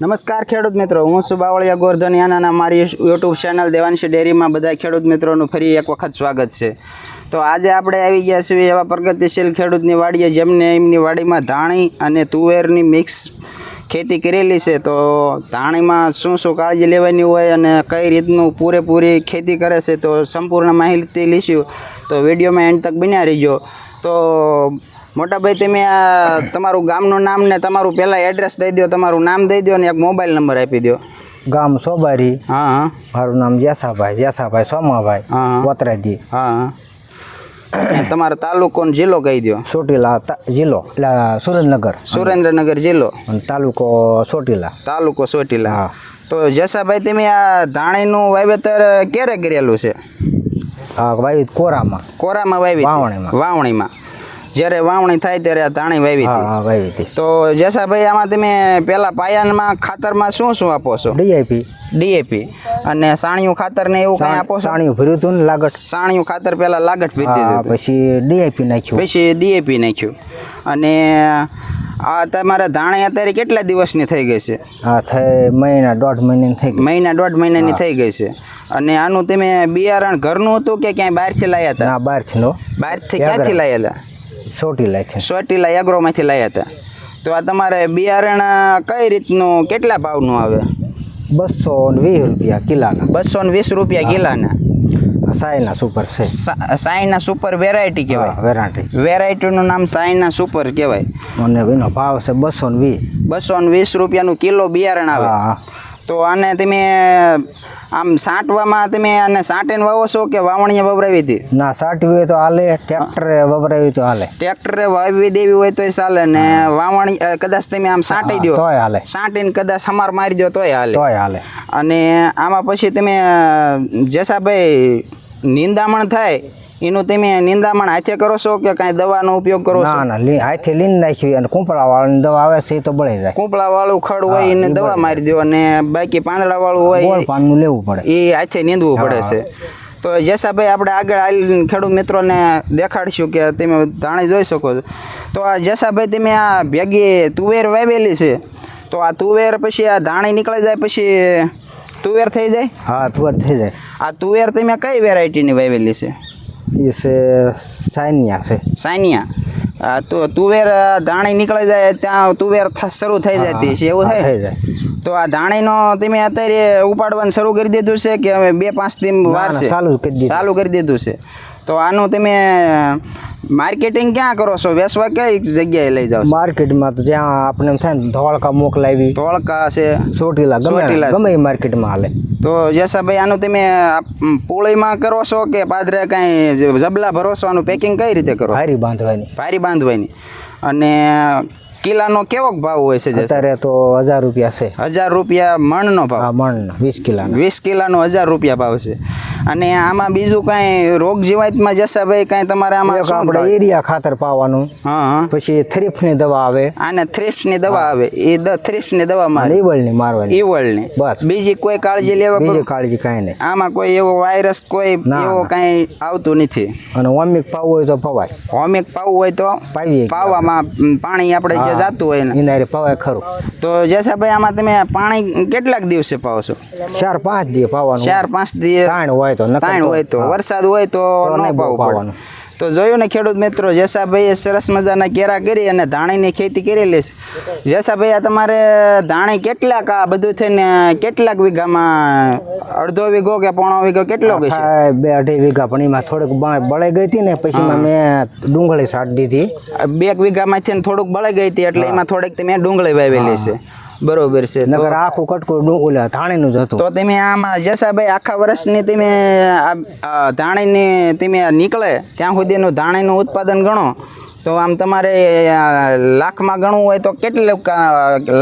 નમસ્કાર ખેડૂત મિત્રો, હું સુબાવળિયા બાવળિયા ગોરધનિયાના મારી યુટ્યુબ ચેનલ દેવાંશી ડેરીમાં બધા ખેડૂત મિત્રોનું ફરી એક વખત સ્વાગત છે. તો આજે આપણે આવી ગયા છીએ એવા પ્રગતિશીલ ખેડૂતની વાડીએ જેમને એમની વાડીમાં ધાણી અને તુવેરની મિક્સ ખેતી કરેલી છે. તો ધાણીમાં શું શું કાળજી લેવાની હોય અને કઈ રીતનું પૂરેપૂરી ખેતી કરે છે તો સંપૂર્ણ માહિતી લઈશું. તો વિડીયોમાં એન્ડ તક બન્યા રહીજો. તો મોટાભાઈ તમે આ તમારું ગામનું નામ ને તમારું પહેલાં એડ્રેસ દઈ દો તમારું નામ દઈ દો ને એક મોબાઈલ નંબર આપી દો ગામ સોબારી. હા હા. મારું નામ જેસાભાઈ જેસાભાઈ સોમાભાઈ હા. વતરાજી. હા હા. તમારો તાલુકો ને જિલ્લો કહી દો ચોટીલા તા- જિલ્લો એટલે સુરેન્દ્રનગર. સુરેન્દ્રનગર જિલ્લો. તાલુકો ચોટીલા. તાલુકો સોટીલા હા. તો જસાભાઈ તમે આ ધાણીનું વાવેતર ક્યારે કરેલું છે? હા વાવી કોરામાં. કોરામાં વાવી વાવણીમાં. વાવણીમાં. જ્યારે વાવણી થાય ત્યારે આ ધાણી વાવી હા હતી. હા વાવી હતી. તો જેસાભાઈ આમાં તમે પહેલા પાયાનમાં ખાતરમાં શું શું આપો છો? ડીઆઈપી. ડીએપી. અને સાણિયું ખાતર ને એવું કઈ આપો છો? સાણિયું ભર્યું હતું ને લાગટ. સાણિયું ખાતર પહેલા લાગટ ભરી દીધું પછી ડીએપી નાખ્યું. પછી ડીએપી નાખ્યું. અને આ તમારા ધાણે અત્યારે કેટલા દિવસની થઈ ગઈ છે? હા થઈ મહિના દોઢ મહિનાની થઈ ગઈ. મહિના દોઢ મહિનાની થઈ ગઈ છે. અને આનું તમે બિયારણ ઘરનું હતું કે ક્યાંય બહારથી લાયા હતા? ના બહારથી નો બહારથી ક્યાંથી લાયેલા? ચોટીલા છે સોટીલા એગ્રોમાંથી લઈ હતા. તો આ તમારે બિયારણ કઈ રીતનું કેટલા ભાવનું આવે? બસો ને વીસ રૂપિયા કિલાના. બસો ને વીસ રૂપિયા કિલાના. સાયના સુપર છે. સા- સાઈના સુપર વેરાયટી કહેવાય. વેરાયટી. વેરાયટીનું નામ સાઈના સુપર કહેવાય. અને એનો ભાવ છે બસો ને વીસ. બસો ને વીસ રૂપિયાનું કિલો બિયારણ આવે. તો આને તમે આમ સાંટવામાં તમે આને સાંટીને વાવો છો કે વાવણીએ વવરાવી હતી? ના સાટવી હોય તો હાલે ટ્રેક્ટરે વવરાવી તો હાલે. ટ્રેક્ટરે વાવી દેવી હોય તોય ચાલે ને વાવણી કદાચ તમે આમ સાંટી દો. તોય હાલે. સાંટીને કદાચ હમાર મારી દો તોય હાલે. તોય હાલે. અને આમાં પછી તમે જેસાભાઈ નિંદામણ થાય એનું તમે નિંદામણ હાથે કરો છો કે કાંઈ દવાનો ઉપયોગ કરો છો? ના ના હાથે લીન નાખી અને કુંપળા વાળું દવા આવે છે એ તો બળી જાય. કૂંપળા વાળું ખડ હોય એને દવા મારી દો અને બાકી પાંદડા વાળું હોય પાનનું લેવું પડે. એ હાથે નીંદવું પડે છે. તો જેસાભાઈ આપણે આગળ આવીને ખેડૂત મિત્રોને દેખાડશું કે તમે ધાણી જોઈ શકો છો. તો આ જેસાભાઈ તમે આ ભેગી તુવેર વાવેલી છે. તો આ તુવેર પછી આ ધાણી નીકળી જાય પછી તુવેર થઈ જાય? હા તુવેર થઈ જાય. આ તુવેર તમે કઈ વેરાયટીની વાવેલી છે? છે સાનિયા છે. સાનિયા? તો તુવેર ધાણી નીકળી જાય ત્યાં તુવેર શરૂ થઈ જતી છે એવું થઈ જાય. તો આ ધાણીનો તમે અત્યારે ઉપાડવાનું શરૂ કરી દીધું છે કે હવે બે પાંચ દિન વાર છે? ચાલુ કરી દીધું. ચાલુ કરી દીધું છે. તો આનું તમે માર્કેટિંગ ક્યાં કરો છો? વેસવા કઈ જગ્યાએ લઈ જાઓ માર્કેટમાં તો જ્યાં આપણે એમ થાય ને ધોળકા મોકલાવી. ધોળકા છે. ચોટીલા ગમે. ગમે માર્કેટમાં હાલે. તો જેસાભાઈ આનું તમે પોળીમાં કરો છો કે પાદરે કાંઈ જબલા ભરો છો? આનું પેકિંગ કઈ રીતે કરો? હારી બાંધવાની. ભારી બાંધવાની. અને કિલાનો કેવો ભાવ હોય છે? અત્યારે તો હજાર રૂપિયા છે. હજાર રૂપિયા મણનો ભાવ. મણનો મણ વીસ કિલાના. વીસ કિલાનો હજાર રૂપિયા ભાવ છે. અને આમાં બીજું કાંઈ રોગ જીવાતમાં જશા ભાઈ કાંઈ તમારે આમાં શું આપણે? એરિયા ખાતર પાવાનું. હા પછી થ્રીફની દવા આવે. આને થ્રિપ્સની દવા આવે. એ દ થ્રિપ્સની દવા મારે. ઈવળની મારવાની. ઈવળની. બસ. બીજી કોઈ કાળજી લેવા બીજી કાળજી કાંઈ નહીં. આમાં કોઈ એવો વાયરસ કોઈ એવો. કાંઈ આવતું નથી. અને ઓમિક પાવું હોય તો પવાય. ઓમિક પાવું હોય તો પાવીએ પાવામાં પાણી આપણે જે જાતું હોય ને. એના પવાય ખરું. તો જેસાભાઈ આમાં તમે પાણી કેટલાક દિવસે પાવો છો? ચાર પાંચ દિવસ પાવાનું. ચાર પાંચ દિવસ. ત્રણ હોય તો તાણ હોય તો વરસાદ હોય તો ન પાવું તો જોયું ને ખેડૂત મિત્રો જેસાભાઈએ સરસ મજાના કેરા કરી અને ધાણીની ખેતી કરેલી છે. જેસાભાઈ આ તમારે ધાણી કેટલાક આ બધું થઈને કેટલાક વીઘામાં અડધો વીઘો કે પોણો વીઘો કેટલો ગઈ છે? બે અઢી વીઘા પણ એમાં થોડુંક બળાઈ ગઈ હતી ને પછી મેં ડુંગળી સાટ દીધી. બે વીઘામાંથી થોડુંક બળી ગઈ હતી એટલે એમાં થોડીક મેં ડુંગળી વાવેલી છે. બરોબર છે. નકર આખું કટકું ઓલા ધાણીનું જ હતું. તો તમે આમાં જસાભાઈ આખા વર્ષની તમે ધાણીની તમે નીકળે ત્યાં સુધીનું ધાણીનું ઉત્પાદન ગણો તો આમ તમારે લાખમાં ગણવું હોય તો કેટલું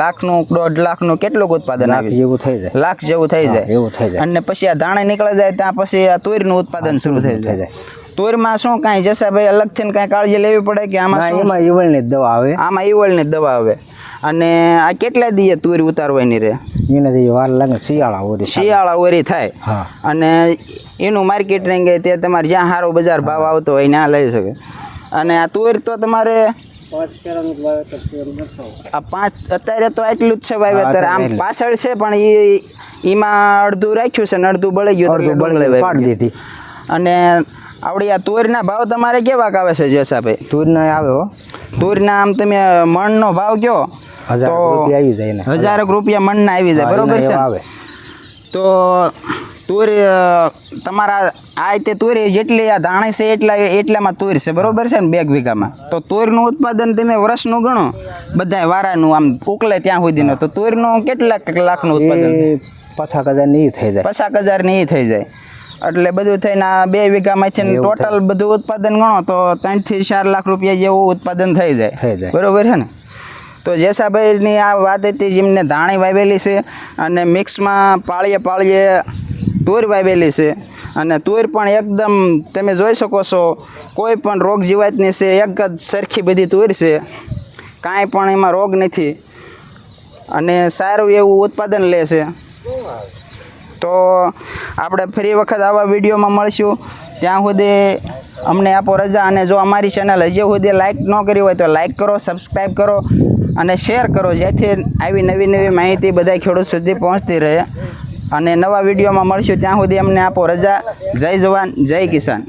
લાખનું દોઢ લાખનું કેટલું ઉત્પાદન આવે જેવું થઈ જાય. લાખ જેવું થઈ જાય. એવું થઈ જાય. અને પછી આ ધાણે નીકળે જાય ત્યાં પછી આ તુરનું ઉત્પાદન શરૂ થઈ જાય. તુરમાં શું કાંઈ જસાભાઈ અલગથી કાંઈ કાળજી લેવી પડે કે આમાં એમાં ઈવળની દવા આવે. આમાં ઈવળની દવા આવે. અને આ કેટલા દીએ તુર ઉતારવાની રહે જે વાર લાગે શિયાળા ઓરી શિયાળા ઓરી થાય. અને એનું માર્કેટ માર્કેટિંગ તે તમારે જ્યાં સારો બજાર ભાવ આવતો હોય ત્યાં લઈ શકે. અને આ તુવેર તો તમારે આ પાંચ અત્યારે તો એટલું જ છે ભાઈ અત્યારે આમ પાછળ છે પણ એ એમાં અડધું રાખ્યું છે ને અડધું બળી ગયું અડધું બળી પાડી દીધી. અને આવડી આ તુરના ભાવ તમારે કેવા આવે છે જસાભાઈ તુરના આવે હો. તુરના આમ તમે મણનો ભાવ કયો? તો રૂપિયા મન હજારક રૂપિયા મણના આવી જાય બરોબર છે? તો તુર તમારા આ તે તુર જેટલી આ ધાણી છે એટલા એટલામાં તુર છે બરોબર છે ને બે વીઘામાં? તો તુરનું ઉત્પાદન તમે વર્ષનું ગણો બધા વારાનું આમ ઉકલે ત્યાં સુધીનું. તો તુરનું કેટલાક લાખનું ઉત્પાદન પચાસ હજારની થઈ જાય. પચાસ હજારની થઈ જાય. એટલે બધું થઈને આ બે વીઘામાંથી ટોટલ બધું ઉત્પાદન ગણો તો ત્રણથી ચાર લાખ રૂપિયા જેવું ઉત્પાદન થઈ જાય. થઈ જાય. બરોબર છે ને? તો જેસાભાઈની આ વાત હતી જેમને ધાણી વાવેલી છે અને મિક્સમાં પાળીએ પાળીએ તુર વાવેલી છે. અને તુર પણ એકદમ તમે જોઈ શકો છો, કોઈ પણ રોગ જીવાતની છે, એક જ સરખી બધી તુર છે. કાંઈ પણ એમાં રોગ નથી. અને સારું એવું ઉત્પાદન લે છે. તો આપણે ફરી વખત આવા વિડીયોમાં મળશું. ત્યાં સુધી અમને આપો રજા અને જો અમારી ચેનલ હજી સુધી લાઈક ન કરી હોય તો લાઈક કરો સબસ્ક્રાઈબ કરો. અને શેર કરો, જેથી આવી નવી નવી માહિતી બધા ખેડૂત સુધી પહોંચતી રહે. અને નવા વિડીયોમાં મળશું. ત્યાં સુધી અમને આપો રજા. જય જવાન, જય કિસાન.